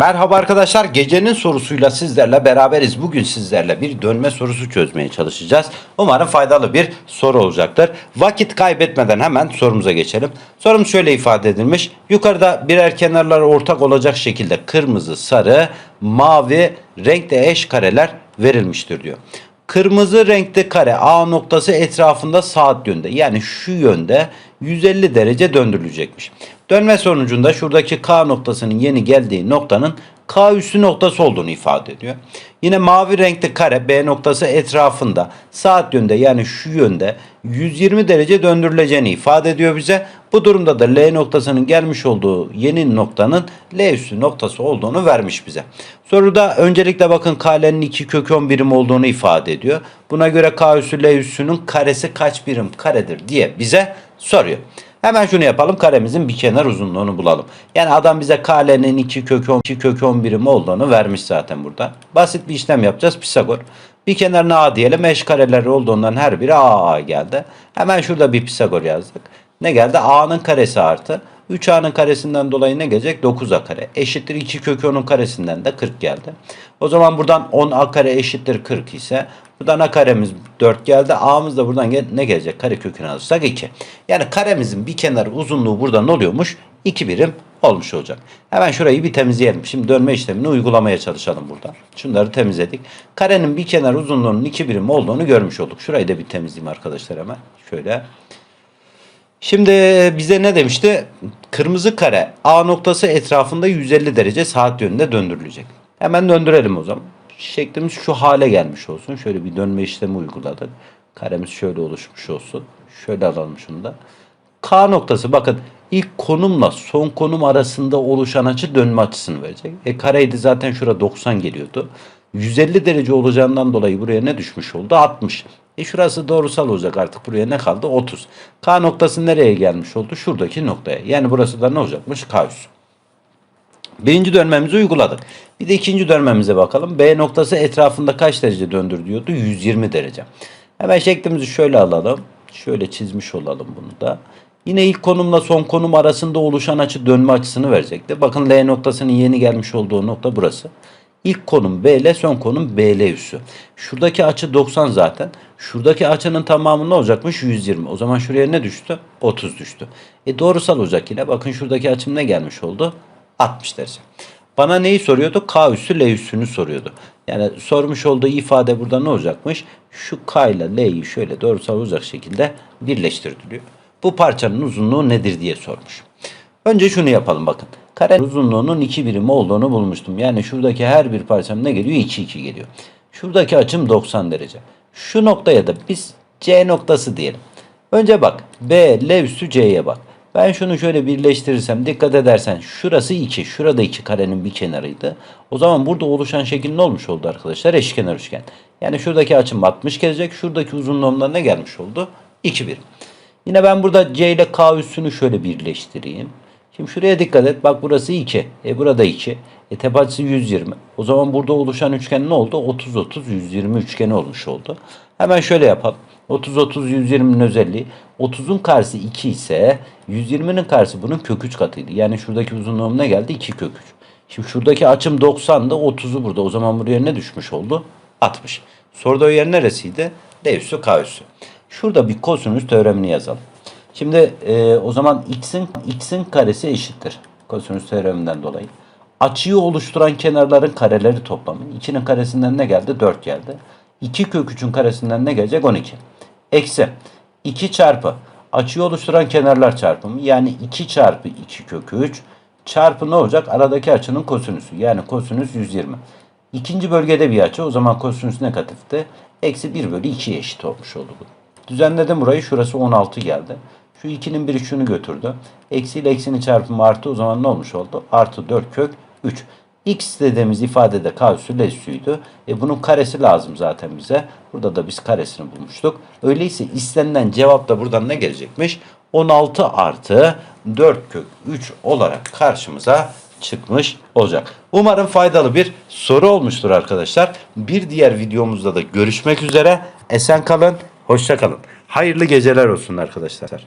Merhaba arkadaşlar. Gecenin sorusuyla sizlerle beraberiz. Bugün sizlerle bir dönme sorusu çözmeye çalışacağız. Umarım faydalı bir soru olacaktır. Vakit kaybetmeden hemen sorumuza geçelim. Sorum şöyle ifade edilmiş. Yukarıda birer kenarları ortak olacak şekilde kırmızı, sarı, mavi renkte eş kareler verilmiştir diyor. Kırmızı renkli kare A noktası etrafında saat yönde yani şu yönde 150 derece döndürülecekmiş. Dönme sonucunda şuradaki K noktasının yeni geldiği noktanın K üssü noktası olduğunu ifade ediyor. Yine mavi renkli kare B noktası etrafında saat yönde yani şu yönde 120 derece döndürüleceğini ifade ediyor bize. Bu durumda da L noktasının gelmiş olduğu yeni noktanın L üssü noktası olduğunu vermiş bize. Soruda öncelikle bakın KL'nin 2 kök 10 birim olduğunu ifade ediyor. Buna göre K üssü L üssünün karesi kaç birim karedir diye bize soruyor. Hemen şunu yapalım. Karemizin bir kenar uzunluğunu bulalım. Yani adam bize KL'nin 2 kök 10, 2 kök 10 birim olduğunu vermiş zaten burada. Basit bir işlem yapacağız. Pisagor. Bir kenarına A diyelim. Eş kareleri olduğundan her biri A, A geldi. Hemen şurada bir Pisagor yazdık. Ne geldi? A'nın karesi artı. 3A'nın karesinden dolayı ne gelecek? 9A kare. Eşittir 2 kök 10'un karesinden de 40 geldi. O zaman buradan 10A kare eşittir 40 ise buradan A karemiz 4 geldi. A'mız da buradan ne gelecek? Kare kökünü alırsak 2. Yani karemizin bir kenarı uzunluğu burada ne oluyormuş? 2 birim olmuş olacak. Hemen şurayı bir temizleyelim. Şimdi dönme işlemini uygulamaya çalışalım burada. Şunları temizledik. Karenin bir kenar uzunluğunun 2 birim olduğunu görmüş olduk. Şurayı da bir temizleyeyim arkadaşlar hemen. Şöyle. Şimdi bize ne demişti? Kırmızı kare A noktası etrafında 150 derece saat yönünde döndürülecek. Hemen döndürelim o zaman. Şeklimiz şu hale gelmiş olsun. Şöyle bir dönme işlemi uyguladık. Karemiz şöyle oluşmuş olsun. Şöyle alalım şunu da. K noktası bakın ilk konumla son konum arasında oluşan açı dönme açısını verecek. E kareydi zaten şura 90 geliyordu. 150 derece olacağından dolayı buraya ne düşmüş oldu? 60. E şurası doğrusal olacak artık buraya ne kaldı? 30. K noktası nereye gelmiş oldu? Şuradaki noktaya. Yani burası da ne olacakmış? K üssü. Birinci dönmemizi uyguladık. Bir de ikinci dönmemize bakalım. B noktası etrafında kaç derece döndür diyordu? 120 derece. Hemen şeklimizi şöyle alalım. Şöyle çizmiş olalım bunu da. Yine ilk konumla son konum arasında oluşan açı dönme açısını verecekti. Bakın L noktasının yeni gelmiş olduğu nokta burası. İlk konum B ile son konum BL üssü. Şuradaki açı 90 zaten. Şuradaki açının tamamı ne olacakmış? 120. O zaman şuraya ne düştü? 30 düştü. E doğrusal olacak yine. Bakın şuradaki açım ne gelmiş oldu? 60 derece. Bana neyi soruyordu? K üssü L üssünü soruyordu. Yani sormuş olduğu ifade burada ne olacakmış? Şu K ile L'yi şöyle doğrusal olacak şekilde birleştiriliyor. Bu parçanın uzunluğu nedir diye sormuş. Önce şunu yapalım bakın. Karenin uzunluğunun 2 birimi olduğunu bulmuştum. Yani şuradaki her bir parçam ne geliyor? 2 2 geliyor. Şuradaki açım 90 derece. Şu noktaya da biz C noktası diyelim. Önce bak B, L üstü C'ye bak. Ben şunu şöyle birleştirirsem dikkat edersen şurası 2, şurada 2 karenin bir kenarıydı. O zaman burada oluşan şekil ne olmuş oldu arkadaşlar? Eşkenar üçgen. Yani şuradaki açım 60 gelecek. Şuradaki uzunluğumdan ne gelmiş oldu? 2 birim. Yine ben burada C ile K üssünü şöyle birleştireyim. Şimdi şuraya dikkat et. Bak burası 2. E burada 2. E tepe açısı 120. O zaman burada oluşan üçgen ne oldu? 30 30 120 üçgeni olmuş oldu. Hemen şöyle yapalım. 30 30 120'nin özelliği 30'un karşısı 2 ise 120'nin karşısı bunun kök 3 katıydı. Yani şuradaki uzunluğum ne geldi? 2 kök 3. Şimdi şuradaki açım 90'dı. 30'u burada. O zaman buraya ne düşmüş oldu? 60. Soruda o yer neresiydi? D üssü K üssü. Şurada bir kosinüs teoremini yazalım. Şimdi e, o zaman x'in x'in karesi eşittir. Kosinüs teoreminden dolayı. Açıyı oluşturan kenarların kareleri toplamı. 2'nin karesinden ne geldi? 4 geldi. 2 kök 3'ün karesinden ne gelecek? 12. Eksi 2 çarpı açıyı oluşturan kenarlar çarpımı. Yani 2 çarpı 2 kök 3 çarpı ne olacak? Aradaki açının kosinüsü. Yani kosinüs 120. İkinci bölgede bir açı. O zaman kosinüs negatifti. Eksi 1 bölü 2'ye eşit olmuş oldu bu. Düzenledim burayı. Şurası 16 geldi. Şu 2'nin biri şunu götürdü. Eksi ile eksinin çarpımı artı o zaman ne olmuş oldu? Artı 4 kök 3. X dediğimiz ifadede k üssü. E bunun karesi lazım zaten bize. Burada da biz karesini bulmuştuk. Öyleyse istenilen cevap da buradan ne gelecekmiş? 16 artı 4 kök 3 olarak karşımıza çıkmış olacak. Umarım faydalı bir soru olmuştur arkadaşlar. Bir diğer videomuzda da görüşmek üzere. Esen kalın, hoşça kalın. Hayırlı geceler olsun arkadaşlar.